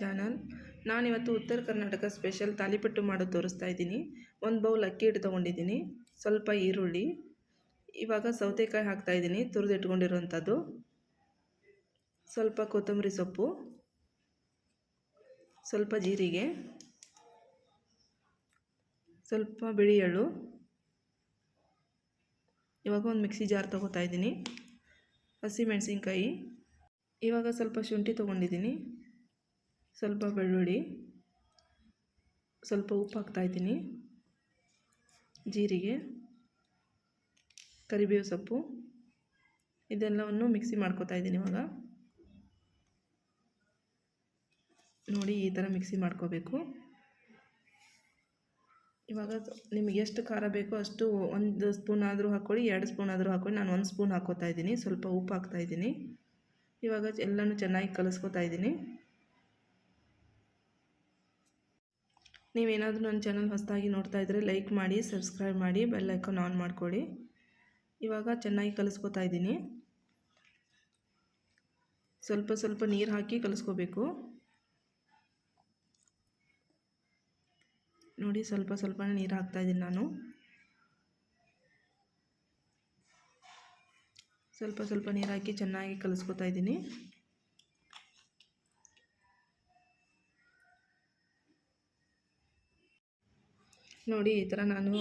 Channel. ನಾನಿವತ್ತು ಉತ್ತರ Karnataka special ತಾಲಿಪಟ್ಟು ಮಾಡೋದು ತೋರಿಸ್ತಾ ಇದ್ದೀನಿ. ಒಂದು ಬೌಲ್ ಅಕ್ಕಿ ಹಿಟ್ಟು ತೊಗೊಂಡಿದ್ದೀನಿ ಸ್ವಲ್ಪ ಈರುಳ್ಳಿ. ಇವಾಗ ಸೌತೆಕಾಯಿ ಹಾಕ್ತಾ ಇದ್ದೀನಿ, ತುರಿದಿಟ್ಕೊಂಡಿರೋಂಥದ್ದು. ಸ್ವಲ್ಪ ಕೊತ್ತಂಬರಿ ಸೊಪ್ಪು. ಸ್ವಲ್ಪ ಜೀರಿಗೆ. ಸ್ವಲ್ಪ ಬಿಳಿ ಎಳ್ಳು ಇವಾಗ ಒಂದು ಮಿಕ್ಸಿ ಜಾರ್ ತೊಗೋತಾ ಇದ್ದೀನಿ. ಹಸಿಮೆಣಸಿನ್ಕಾಯಿ ಇವಾಗ ಸ್ವಲ್ಪ ಶುಂಠಿ ತೊಗೊಂಡಿದ್ದೀನಿ. ಸ್ವಲ್ಪ ಬೆಳ್ಳುಳ್ಳಿ, ಸ್ವಲ್ಪ ಉಪ್ಪು ಹಾಕ್ತಾಯಿದ್ದೀನಿ ಜೀರಿಗೆ, ಕರಿಬೇವು ಸೊಪ್ಪು, ಇದೆಲ್ಲವನ್ನು ಮಿಕ್ಸಿ ಮಾಡ್ಕೊತಾ ಇದ್ದೀನಿ ಇವಾಗ. ನೋಡಿ, ಈ ಥರ ಮಿಕ್ಸಿ ಮಾಡ್ಕೋಬೇಕು. ಇವಾಗ ನಿಮಗೆ ಎಷ್ಟು ಖಾರ ಬೇಕೋ ಅಷ್ಟು ಒಂದು ಸ್ಪೂನ್ ಆದರೂ ಹಾಕ್ಕೊಳ್ಳಿ, ಎರಡು ಸ್ಪೂನ್ ಆದರೂ ಹಾಕ್ಕೊಳ್ಳಿ. ನಾನು ಒಂದು ಸ್ಪೂನ್ ಹಾಕ್ಕೋತಾ ಇದ್ದೀನಿ, ಸ್ವಲ್ಪ ಉಪ್ಪು ಹಾಕ್ತಾಯಿದ್ದೀನಿ ಇವಾಗ ಎಲ್ಲನೂ ಚೆನ್ನಾಗಿ ಕಲಿಸ್ಕೋತಾ ಇದ್ದೀನಿ. ನೀವೇನಾದರೂ ನನ್ನ ಚಾನಲ್ ಹೊಸದಾಗಿ ನೋಡ್ತಾ ಇದ್ದರೆ ಲೈಕ್ ಮಾಡಿ, ಸಬ್ಸ್ಕ್ರೈಬ್ ಮಾಡಿ, ಬೆಲ್ ಐಕಾನ್ ಆನ್ ಮಾಡ್ಕೊಳ್ಳಿ. ಇವಾಗ ಚೆನ್ನಾಗಿ ಕಲಿಸ್ಕೊತಾ ಇದ್ದೀನಿ. ಸ್ವಲ್ಪ ಸ್ವಲ್ಪ ನೀರು ಹಾಕಿ ಕಲಿಸ್ಕೋಬೇಕು. ನೋಡಿ, ಸ್ವಲ್ಪ ಸ್ವಲ್ಪ ನೀರು ಹಾಕ್ತಾ ಇದ್ದೀನಿ ನಾನು. ಸ್ವಲ್ಪ ಸ್ವಲ್ಪ ನೀರು ಹಾಕಿ ಚೆನ್ನಾಗಿ ಕಲಿಸ್ಕೊತಾ ಇದ್ದೀನಿ. ನೋಡಿ ಈ ಥರ ನಾನು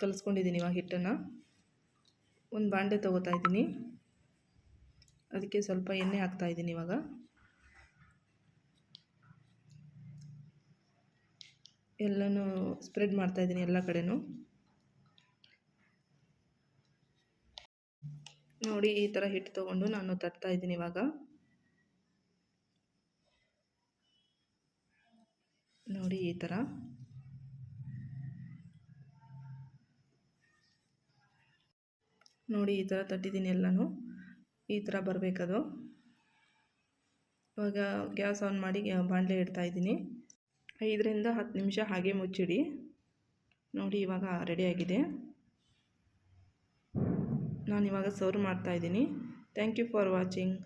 ಕಲಿಸ್ಕೊಂಡಿದ್ದೀನಿ ಇವಾಗ ಹಿಟ್ಟನ್ನು. ಒಂದು ಬಾಂಡೆ ತೊಗೋತಾ ಇದ್ದೀನಿ. ಅದಕ್ಕೆ ಸ್ವಲ್ಪ ಎಣ್ಣೆ ಹಾಕ್ತಾ ಇದ್ದೀನಿ ಇವಾಗ. ಎಲ್ಲನೂ ಸ್ಪ್ರೆಡ್ ಮಾಡ್ತಾ ಇದ್ದೀನಿ ಎಲ್ಲ ಕಡೆನೂ. ನೋಡಿ ಈ ಥರ ಹಿಟ್ಟು ತೊಗೊಂಡು ನಾನು ತಟ್ತಾ ಇದ್ದೀನಿ ಇವಾಗ. ನೋಡಿ ಈ ಥರ. ನೋಡಿ ಈ ಥರ ತಟ್ಟಿದ್ದೀನಿ ಎಲ್ಲನೂ. ಈ ಥರ ಬರಬೇಕದು. ಇವಾಗ ಗ್ಯಾಸ್ ಆನ್ ಮಾಡಿ ಬಾಣಲೆ ಇಡ್ತಾ ಇದ್ದೀನಿ. ಐದರಿಂದ ಹತ್ತು ನಿಮಿಷ ಹಾಗೆ ಮುಚ್ಚಿಡಿ. ನೋಡಿ ಇವಾಗ ರೆಡಿಯಾಗಿದೆ ನಾನು ಇವಾಗ ಸರ್ವ್ ಮಾಡ್ತಾಯಿದ್ದೀನಿ ಥ್ಯಾಂಕ್ ಯು ಫಾರ್ ವಾಚಿಂಗ್.